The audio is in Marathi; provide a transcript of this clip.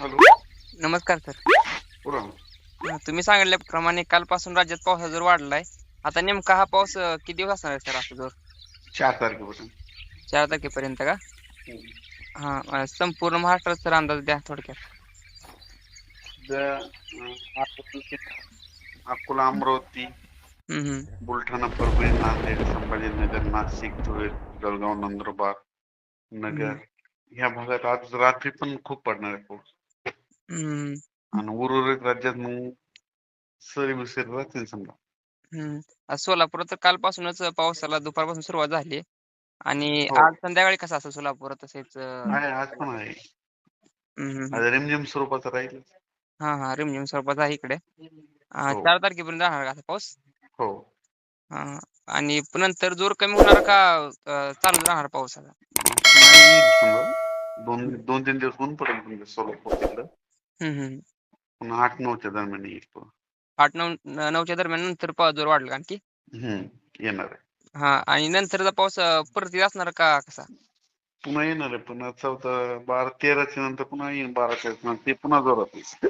हॅलो. नमस्कार सर. बोला अं, तुम्ही सांगितल्याप्रमाणे कालपासून राज्यात पावसाचा ज़ोर वाढलाय. आता नेमका हा पाऊस अं, किती दिवस असणार आहे सर असा ज़ोर? चार तारखेपासून. चार तारखेपर्यंत का? हा. अं, संपूर्ण महाराष्ट्रात सर अंदाज द्या थोडक्यात. अं, आजपासून अकोला अमरावती हम्म, हम्म. बुलढाणा परभणी नांदेड संभाजीनगर नाशिक धुळे जळगाव नंदुरबार नगर ह्या भागात आज रात्री पण खूप पडणार आहे पाऊस. हम्म, आणि उर्वरित राज्यात मग सरी विसरी राहतील समजा हम्म. आज सोलापुरात तर कालपासूनच पावसाला दुपारपासून सुरुवात झाली आणि हो. आज संध्याकाळी कसं असं सोलापुरात तसेच अं, आहे आज पण आहे हम्म. आज रिमझिम स्वरूपाचं राहील हा हा रिमझिम स्वरूपात आहे इकडे अं, हो. चार तारखेपर्यंत राहणार का असा पाऊस हो हा आणि नंतर जोर कमी होणार का अं, चालू राहणार पाऊस आता नाही येईल समजा दोन दोन तीन दिवस ऊन पडेल तुमच्या सोलापूर तिकडं पुन्हा आठ नऊच्या दरम्यान येईल तो. आठ नऊ न- नऊच्या दरम्यान नंतर पाऊस जोर वाढला आणखी? हम्म येणार आहे. हा आणि नंतरचा पाऊस अं, परत येत असणार का कसा? पुन्हा येणार आहे. पुन्हा चौथा बारा तेराच्या नंतर पुन्हा येईल बाराच्या नंतर ते पुन्हा जोरात येईल.